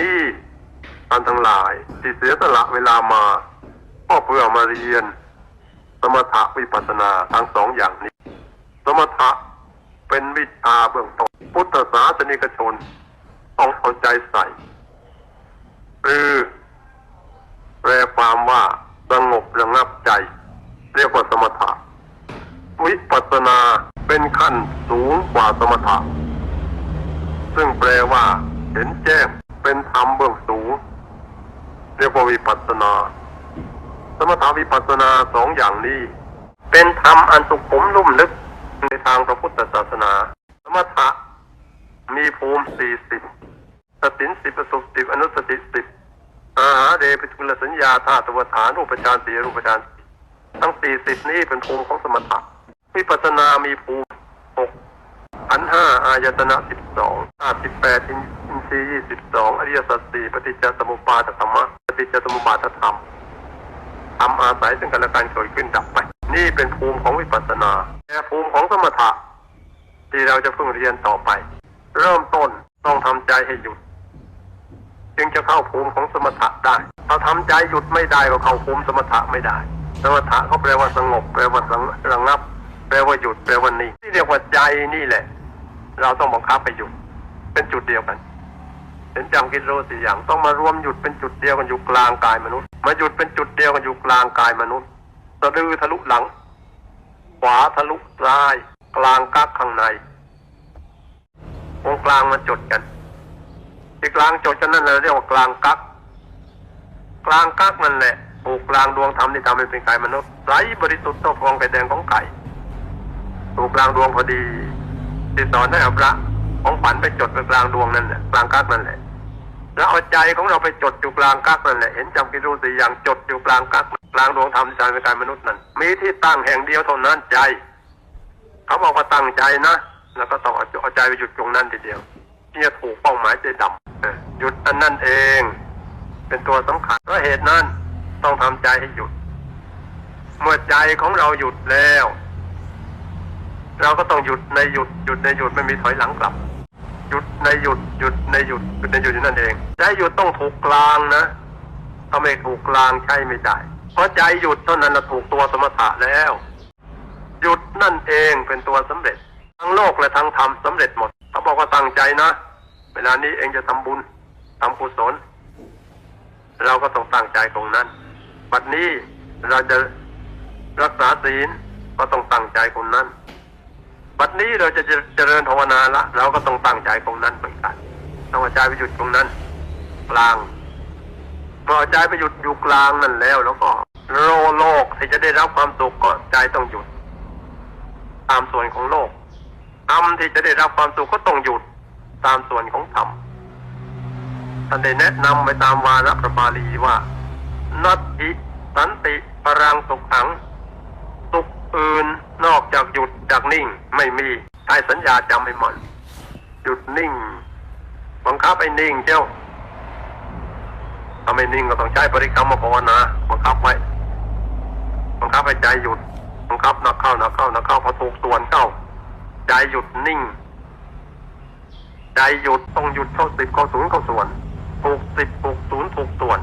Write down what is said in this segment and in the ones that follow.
นี้ท่านทั้งหลายที่เสียสละเวลามาก็เพื่อมาเรียน สมถะวิปัสสนาทั้งสองอย่างนี้ สมถะเป็นวิชาเบื้องต้นพุทธศาสนิกชนต้องเอาใจใส่คือแปลความว่าสงบระงับใจ เรียกว่าสมถะ วิปัสสนาเป็นขั้นสูงกว่าสมถะ ซึ่งแปลว่าเห็นแจ้ง รมเบื้องสูงเรียกว่าวิปัสสนา สมถะวิปัสสนาสองอย่างนี้ เป็นธรรมอันสุขุมลุ่มลึกในทางพระพุทธศาสนา สมถะมีภูมิสี่สิบสตินสิบประสุสิบอนุสติสิบอาหาเดปิทุลสัญญาธาตุวฐานรูปฌานสีรูปฌานทั้งสี่สิบนี้เป็นภูมิของสมถะวิปัสสนามีภูมิหกขันห้าอายตนะสิบสองธาตุสิบแปดอิน อินทรีย์ยี่สิบสองอริยสัจสี่ปฏิจจสมุปบาทธรรมะปฏิจจสมุปบาทธรรมทำอาศัยซึ่งกันและกันเกิดขึ้นดับไป นี่เป็นภูมิของวิปัสสนาแต่ภูมิของสมถะ ที่เราจะเพิ่งเรียนต่อไป เริ่มต้นต้องทำใจให้หยุด จึงจะเข้าภูมิของสมถะได้ ถ้าทำใจหยุดไม่ได้ก็เข้าภูมิสมถะไม่ได้ สมถะเขาแปลว่าสงบ แปลว่าสงระงับ แปลว่าหยุดแปลว่านิ่งที่เรียกว่าใจนี่แหละ เราต้องบังคับไปหยุด เป็นจุดเดียวกัน เป็นจำกิโรสี่อย่างต้องมารวมหยุดเป็นจุดเดียวกันอยู่กลางกายมนุษย์ มาหยุดเป็นจุดเดียวกันอยู่กลางกายมนุษย์สะดือทะลุหลัง ขวาทะลุซ้าย กลางกักข้างในตรงกลางมาจดกันที่กลางจดกันนั่นเราเรียกว่ากลางกักกลางกักนั่นแหละผูกกลางดวงธรรมที่ทำให้เป็นกายมนุษย์ไร้บริสุทธิ์เท่าฟองไก่แดงของไก่ถูกกลางดวงพอดีที่อนให้เอาพระ ของฝันไปจดกลางดวงนั่นแหละกลางกักนั่นแหละ แล้วเอาใจของเราไปจดอยู่กลางกักนั่นแหละเห็นจำกิรูสีอย่างจดอยู่กลางกักกลางดวงธรรมที่ทำให้เป็นกายมนุษย์นั่นมีที่ตั้งแห่งเดียวเท่านั้นใจ เขาบอกว่าตั้งใจนะแล้วก็ต้องเอาใจไปหยุดตรงนั้นทีเดียวที่จะถูกเป้าหมายใจดำหยุดอันนั้นเอง เป็นตัวสำคัญเพราะเหตุนั้นต้องทำใจให้หยุด เมื่อใจของเราหยุดแล้ว เราก็ต้องหยุดในหยุดหยุดในหยุดไม่มีถอยหลังกลับ หยุดในหยุดหยุดในหยุดหยุดในหยุดอยู่นั่นเองใจหยุดต้องถูกกลางนะถ้าไม่ถูกกลางใช่ไม่ได้เพราะใจหยุดเท่านั้นถูกตัวสมถะแล้ว หยุดนั่นเองเป็นตัวสำเร็จ ทั้งโลกและทั้งธรรมสำเร็จหมดเขาบอกว่าตั้งใจนะ เวลานี้เองจะทำบุญทำกุศลเราก็ต้องตั้งใจตรงนั้น บัดนี้เราจะรักษาศีลก็ต้องตั้งใจตรงนั้น บัดนี้เราจะเจริญภาวนาละเราก็ต้องตั้งใจตรงนั้นเหมือนกันต้องเอาใจไปหยุดตรงนั้น กลางพอเอาใจไปหยุดอยู่กลางนั่นแล้ว แล้วก็โลโลกที่จะได้รับความสุขก็ใจต้องหยุด ตามส่วนของโลกธรรมที่จะได้รับความสุขก็ต้องหยุดตามส่วนของธรรมท่านได้แนะนำไปตามวาระพระบาลีว่านัตถิสันติปรังสุขัง อื่นนอกจากหยุดจากนิ่งไม่มีใช้สัญญาจำให้หมดหยุดนิ่งบังคับให้นิ่งเจ้าถ้าไม่นิ่งก็ต้องใช้บริกรรมภาวนาบังคับไว้บังคับให้ใจหยุดบังคับหนักเข้าหนักเข้าหนักเข้าพอถูกส่วนเข้าใจหยุดนิ่ง ใจหยุดต้องหยุดเข้าสิบเข้าศูนย์เข้าส่วนถูกสิบถูกศูนย์ถูกส่วน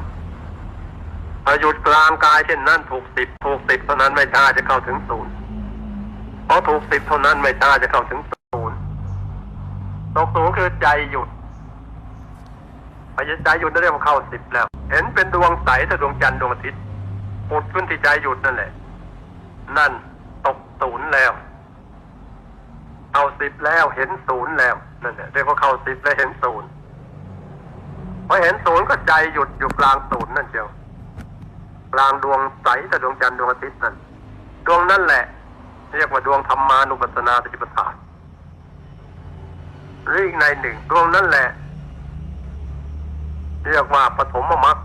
หยุดกลางกายเช่นนั้นถูกสิบถูกสิบเท่านั้นไม่ช้าจะเข้าถึงศูนย์เพราะถูกสิบเท่านั้นไม่ช้าจะเข้าถึงศูนย์ตกศูนย์คือใจหยุดพอใจหยุดได้เรียกว่าเข้าสิบแล้ว เห็นเป็นดวงใสถ้าดวงจันทร์ดวงอาทิตย์ปุดขึ้นที่ใจหยุดนั่นแหละ นั่นตกศูนย์แล้วเข้าสิบแล้วเห็นศูนย์แล้วนั่นแหละเรียกว่าเข้าสิบแล้วเห็นศูนย์พอเห็นศูนย์ก็ใจหยุดอยู่กลางศูนย์นั่นเดียว กลางดวงใสแต่ดวงจันทร์ดวงอาทิตย์นั่นดวงนั่นแหละ เรียกว่าดวงธรรมานุปัสสนาสติปัฏฐานหรืออีกในหนึ่งดวงนั่นแหละ เรียกว่าปฐมมรรค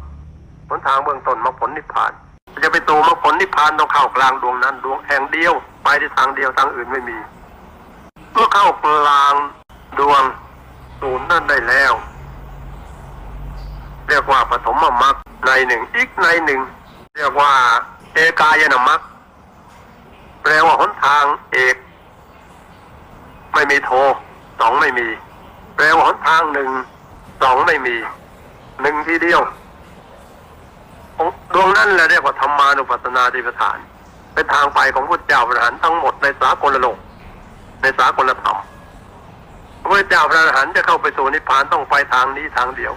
ผลทางเบื้องต้นมรรคผลนิพพานจะไปตัวมรรคผลนิพพานต้องเข้ากลางดวงนั้น ดวงแห่งเดียว ไปที่ทางเดียวทางอื่นไม่มีเมื่อเข้ากลางดวงศูนย์นั่นได้แล้ว เรียกว่าปฐมมรรคในหนึ่งอีกในหนึ่ง เรียกว่า เอกายนมรรคแปลว่าหนทางเอก ไม่มีโทสองไม่มี แปลว่าหนทางหนึ่งสองไม่มีหนึ่งทีเดียวของดวงนั้นแหละเรียกว่าธรรมานุปัสสนาธิปทาน เป็นทางไปของพุทธเจ้าพระอรหันต์ทั้งหมดในสากลโลก ในสากลธรรมพระพุทธเจ้าพระอรหันต์จะเข้าไปสู่นิพพานต้องไปทางนี้ทางเดียว